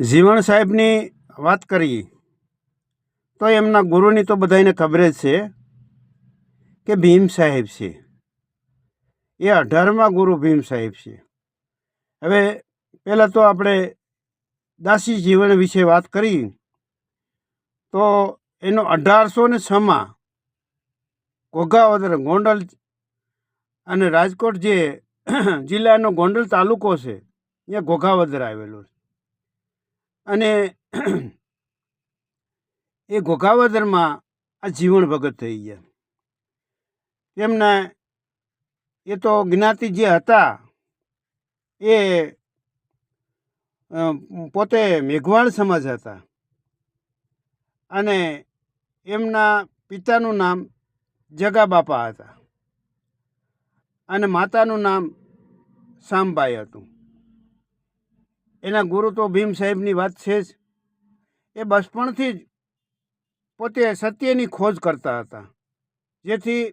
જીવણ સાહેબની વાત કરીએ તો એમના ગુરુની તો બધાને ખબર જ છે કે ભીમ સાહેબ છે. એ અઢારમા ગુરુ ભીમ સાહેબ છે. હવે પહેલાં તો આપણે દાસી જીવન વિશે વાત કરી, તો એનો અઢારસો ને છમાં ઘોઘાવદર ગોંડલ અને રાજકોટ જે જિલ્લાનો ગોંડલ તાલુકો છે ત્યાં ઘોઘાવદર આવેલો છે. અને એ ઘોઘાવદરમાં આ જીવન ભગત થઈ ગયા. તેમના એ તો જ્ઞાતિ જે હતા, એ પોતે મેઘવાળ સમાજ હતા. અને એમના પિતાનું નામ જગા બાપા હતા. અને માતાનું નામ શામભાઈ હતું. એના ગુરુ તો ભીમ સાહેબની વાત છે જ. એ બચપણથી જ પોતે સત્યની ખોજ કરતા હતા. જેથી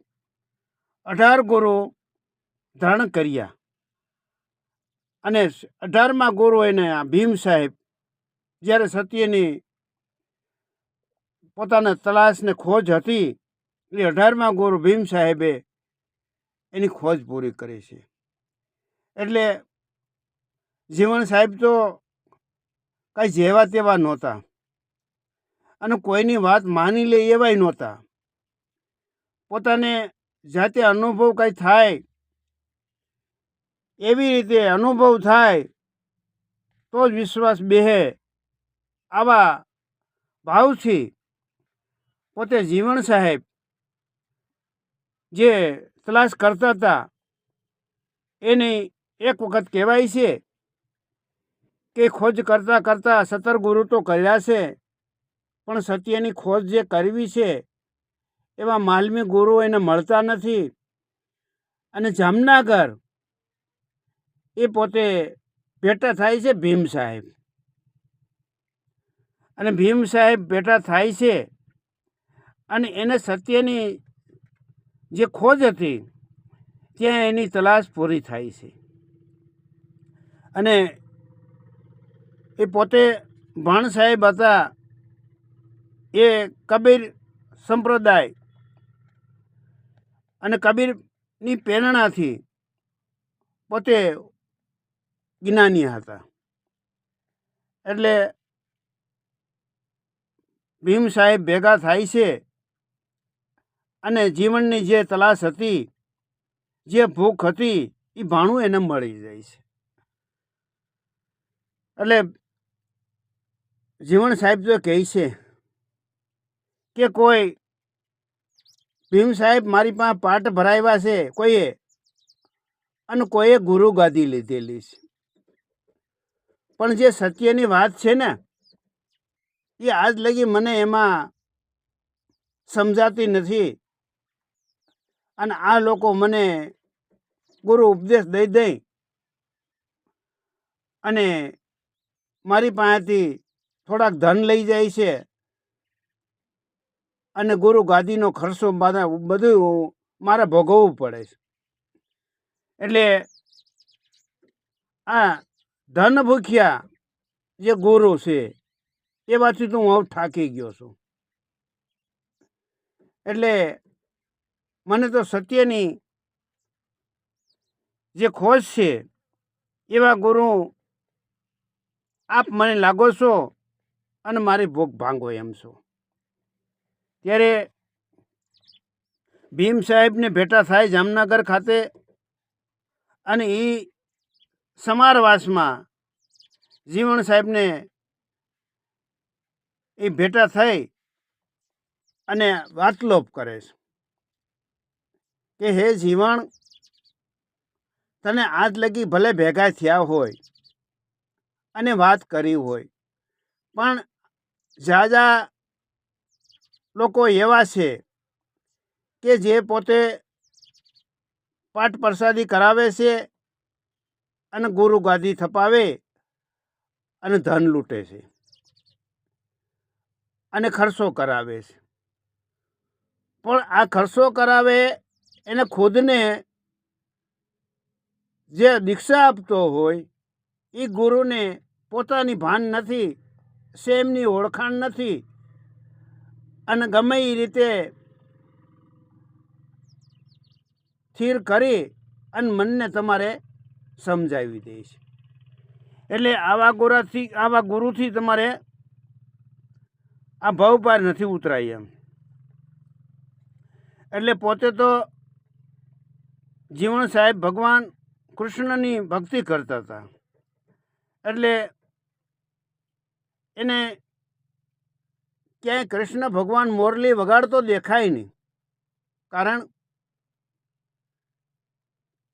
અઢાર ગુરુ ધારણ કર્યા. અને અઢારમા ગુરુ એને આ ભીમ સાહેબ જ્યારે સત્યની પોતાના તલાશને ખોજ હતી એ અઢારમા ગુરુ ભીમ સાહેબે એની ખોજ પૂરી કરી છે. એટલે જીવન સાહેબ તો કાંઈ જેવા તેવા નહોતા. અને કોઈની વાત માની લે એવાય નહોતા. પોતાને જાતે અનુભવ કાંઈ થાય, એવી રીતે અનુભવ થાય, તો જ વિશ્વાસ બેહે આવા ભાવથી પોતે જીવણ સાહેબ જે તલાશ કરતા હતા, એની એક વખત કહેવાય છે કે ખોજ કરતાં કરતાં સતર ગુરુ તો કર્યા છે, પણ સત્યની ખોજ જે કરવી છે, એવા માલમી ગુરુ એને મળતા નથી. અને જામનગર એ પોતે ભેટા થાય છે ભીમ સાહેબ. અને ભીમ સાહેબ ભેટા થાય છે અને એને સત્યની જે ખોજ હતી, ત્યાં એની તલાશ પૂરી થાય છે. અને એ પોતે ભાણ સાહેબ હતા. એ કબીર સંપ્રદાય અને કબીરની પ્રેરણાથી પોતે જ્ઞાની હતા. એટલે ભીમ સાહેબ ભેગા થાય છે અને જીવનની જે તલાશ હતી, જે ભૂખ હતી, એ ભાણું એને મળી જાય છે. એટલે જીવન સાહેબ જો કહે છે કે કોઈ ભીમ સાહેબ મારી પાસે પાઠ ભરાવ્યા છે, કોઈએ? અને કોઈએ ગુરુ ગાદી લીધેલી છે. પણ જે સત્યની વાત છે ને, એ આજ લગી મને એમાં સમજાતી નથી. અને આ લોકો મને ગુરુ ઉપદેશ દઈ દઈ અને મારી પાસેથી થોડાક ધન લઈ જાય છે. અને ગુરુ ગાદીનો ખર્ચો મારા બધું મારે ભોગવવું પડે છે. એટલે આ ધન ભૂખ્યા જે ગુરુ છે એવાથી તો હું થાકી ગયો છું. એટલે મને તો સત્યની જે ખોજ છે, એવા ગુરુ આપ મને લાગો છો? અને મારી ભૂખ ભાંગો એમ શું ત્યારે ભીમ સાહેબને ભેટા થાય જામનગર ખાતે અને એ સમારવાસમાં જીવણ સાહેબને એ ભેટા થઈ અને વાતલોપ કરે છે કે, હે જીવણ, તને આજ લગી ભલે ભેગા થયા હોય અને વાત કરી હોય, પણ ઝાઝા લોકો એવા છે કે જે પોતે પાઠ પ્રસાદી કરાવે છે અને ગુરુ ગાદી થપાવે અને ધન લૂંટે છે અને ખર્ચો કરાવે છે. પણ આ ખર્ચો કરાવે એને ખુદને જે દીક્ષા આપતો હોય એ ગુરુને પોતાની ભાન નથી સેમની ઓળખાણ નથી. અને ગમે એ રીતે સ્થિર કરી અને મનને તમારે સમજાવી દે છે. એટલે આવા ગુરુથી આવા ગુરુથી તમારે આ ભાવ પાર નથી ઉતરાય એમ. એટલે પોતે તો જીવણ સાહેબ ભગવાન કૃષ્ણની ભક્તિ કરતા હતા. એટલે એને ક્યાંય કૃષ્ણ ભગવાન મોરલી વગાડતો દેખાય નહીં. કારણ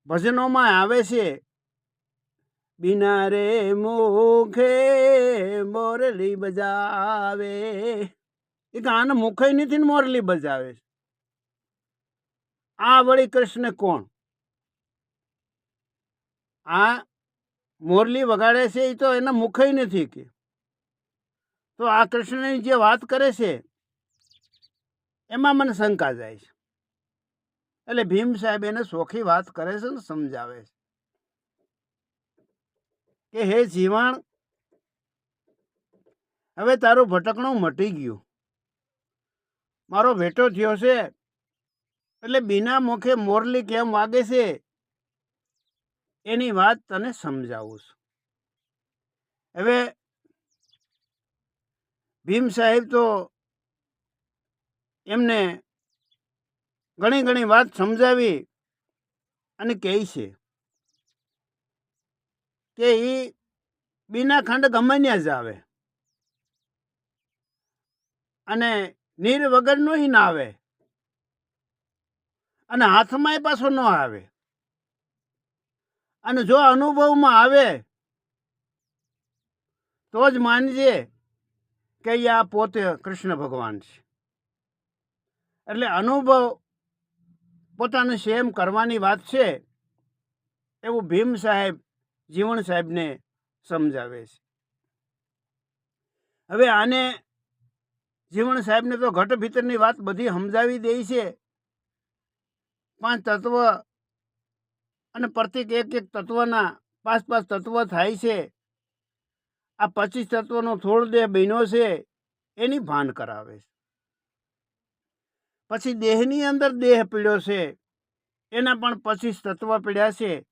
ભજનોમાં આવે છે, બિના રે મુખે મોરલી બજાવે. એ આને મુખે નથી ને મોરલી બજાવે છે. આ વળી કૃષ્ણ કોણ? આ મોરલી વગાડે છે એ તો એના મુખે નથી કે. તો આ કૃષ્ણની જે વાત કરે છે, એમાં મને શંકા જાય છે. એટલે ભીમ સાહેબ એને સોખી વાત કરે છે ને સમજાવે છે. કે હે જીવાણ, હવે તારું ભટકણું મટી ગયું. મારો ભેટો થયો છે, એટલે બીના મુખે મોરલી કેમ વાગે છે, એની વાત તને સમજાવું છું. હવે ભીમ સાહેબ તો એમને ઘણી ઘણી વાત સમજાવી અને કહે છે કે એ બીના ખંડ ગમાન્યા જ આવે. અને નીર વગરનો ન આવે. અને હાથમાંય પાછો ન આવે. અને જો અનુભવમાં આવે તો જ માનજે કે આ પોતે કૃષ્ણ ભગવાન છે? એટલે અનુભવ પોતાને સેમ કરવાની વાત છે, એવું ભીમ સાહેબ જીવણ સાહેબને સમજાવે છે. હવે આને જીવણ સાહેબને તો ઘટ ભીતરની વાત બધી સમજાવી દે છે. પાંચ તત્વ અને પ્રત્યેક એક એક તત્વના પાંચ પાંચ તત્વ થાય છે. આ પચીસ તત્વનો થોડ દેહ બહેનો છે, એની ભાન કરાવે છે. પછી દેહની અંદર દેહ પીડ્યો છે, એના પણ પચીસ તત્વ પીડ્યા છે,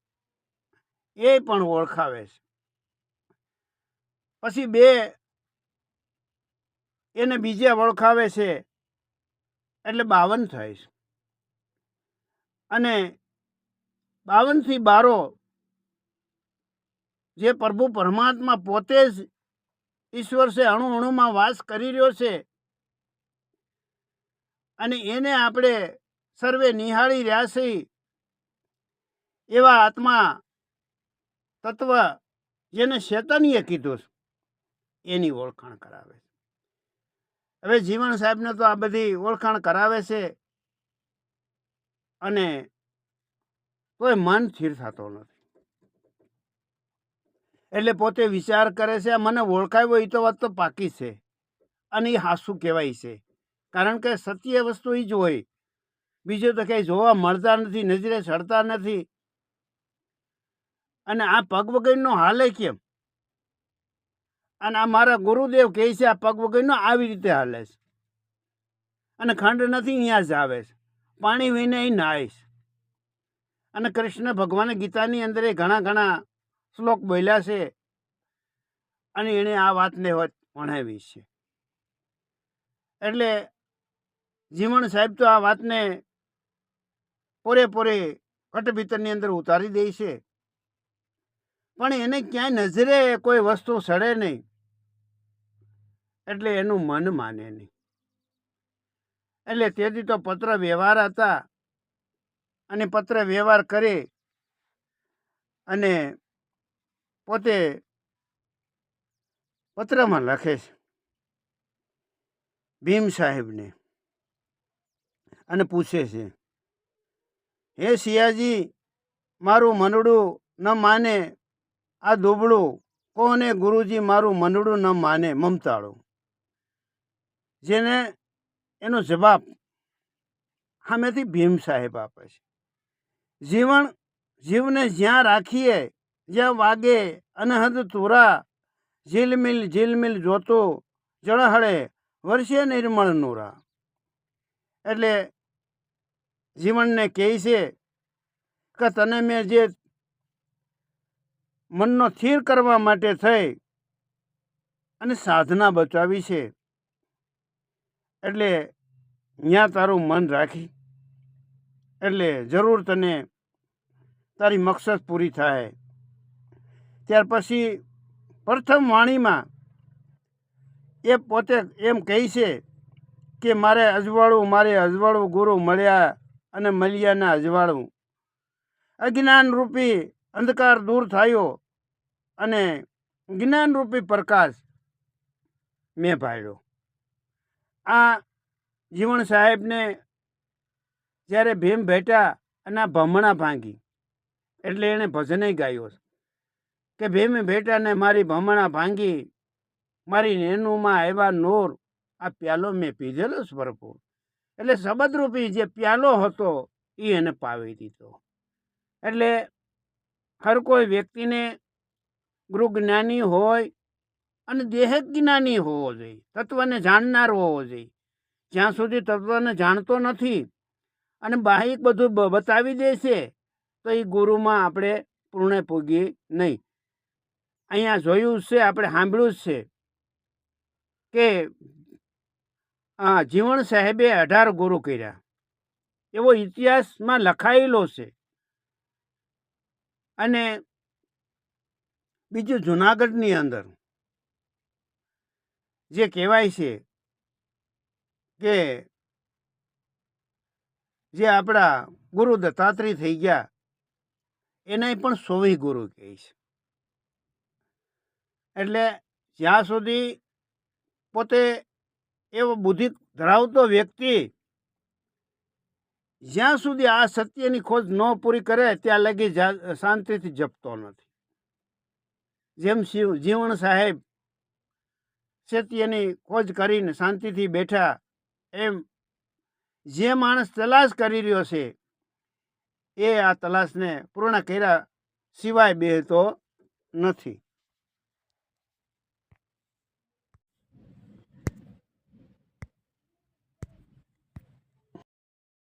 એ પણ ઓળખાવે છે. પછી બે એને બીજે ઓળખાવે છે, એટલે બાવન થાય છે. અને બાવનથી બારો જે પ્રભુ પરમાત્મા પોતે જ ઈશ્વર છે, અણુ અણુમાં વાસ કરી રહ્યો છે. અને એને આપણે સર્વે નિહાળી રહ્યા છીએ. એવા આત્મા તત્વ જેને શેતનીએ કીધું છે, એની ઓળખાણ કરાવે છે. હવે જીવન સાહેબને તો આ બધી ઓળખાણ કરાવે છે અને કોઈ મન સ્થિર થતો નથી. એટલે પોતે વિચાર કરે છે, મને ઓળખાવ્યો એ તો વાત તો પાકી છે. અને એ હાસું કહેવાય છે. કારણ કે સત્ય વસ્તુ એ જ હોય. બીજું તો કંઈ જોવા મળતા નથી, નજરે ચડતા નથી. અને આ પગ વગરનો હાલે કેમ? અને આ મારા ગુરુદેવ કહે છે, આ પગ વગરનો આવી રીતે હાલે છે. અને ખંડ નથી અહીંયા જ આવે છે. પાણી વિને એ નાહીશ અને કૃષ્ણ ભગવાન ગીતાની અંદર એ ઘણા ઘણા શ્લોક બોલ્યા છે અને એણે આ વાતને વણાવી છે. એટલે જીવણ સાહેબ તો આ વાતને પૂરેપૂરે કટભીતરની અંદર ઉતારી દે છે. પણ એને ક્યાંય નજરે કોઈ વસ્તુ સડે નહીં. એટલે એનું મન માને નહીં. એટલે તેથી તો પત્ર વ્યવહાર હતા અને પત્ર વ્યવહાર કરે અને પોતે પત્રમાં લખે છે, ભીમ સાહેબને અને પૂછે છે, હે સિયાજી મારું મનડું ન માને, આ દુબળું કોને ગુરુજી મારું મનડું ન માને, મમતાળું જેને એનો જવાબ સામેથી ભીમ સાહેબ આપે છે, જીવન જીવને જ્યાં રાખીએ જ્યાં વાગે અનહદ તુરા ઝીલમિલ ઝીલમિલ જોતો જળહળે વર્ષે નિર્મળ નુરા. એટલે જીવનને કહે છે કે તને મેં જે મનનો સ્થિર કરવા માટે થઈ અને સાધના બચાવી છે, એટલે ત્યાં તારું મન રાખી. એટલે જરૂર તને તારી મકસદ પૂરી થાય. ત્યાર પછી પ્રથમ વાણીમાં એ પોતે એમ કહે છે કે મારે અજવાળું મારે અજવાળું ગુરુ મળ્યા અને મળ્યાના અજવાળું. અજ્ઞાનરૂપી અંધકાર દૂર થયો અને જ્ઞાનરૂપી પ્રકાશ મેં પાડ્યો. આ જીવણ સાહેબને જ્યારે ભીમ ભેટા અને આ ભમણા ભાંગી, એટલે એણે ભજને ગાયો. કે ભીમ ભેટાને મારી ભમણા ભાંગી, મારી નેનુમાં આવ્યા નોર, આ પ્યાલો મેં પીધેલો જ ભરપૂર. એટલે શબદરૂપી જે પ્યાલો હતો એ એને પાવી દીધો. એટલે હર કોઈ વ્યક્તિને ગૃહ જ્ઞાની હોય અને દેહ જ્ઞાની હોવો જોઈએ, તત્વને જાણનાર હોવો જોઈએ. જ્યાં સુધી તત્વને જાણતો નથી અને બાહિક બધું બતાવી દે છે, તો એ ગુરુમાં આપણે પૂર્ણ પૂગીએ નહીં. અહીંયા જોયું છે, આપણે સાંભળ્યું છે કે જીવણ સાહેબે અઢાર ગુરુ કર્યા. એવો ઇતિહાસમાં લખાયેલો છે. અને બીજું જુનાગઢની અંદર જે કહેવાય છે કે જે આપણા ગુરુ દત્તાત્રેય થઈ ગયા એને પણ સોવી ગુરુ કહે છે. એટલે જ્યાં સુધી પોતે એવો બુદ્ધિ ધરાવતો વ્યક્તિ જ્યાં સુધી આ સત્યની ખોજ ન પૂરી કરે, ત્યાં લગી શાંતિથી જપતો નથી. જેમ શિવ, જીવણ સાહેબ સત્યની ખોજ કરીને શાંતિથી બેઠા, એમ જે માણસ તલાશ કરી રહ્યો છે, એ આ તલાશને પૂર્ણ કર્યા સિવાય બેહતો નથી.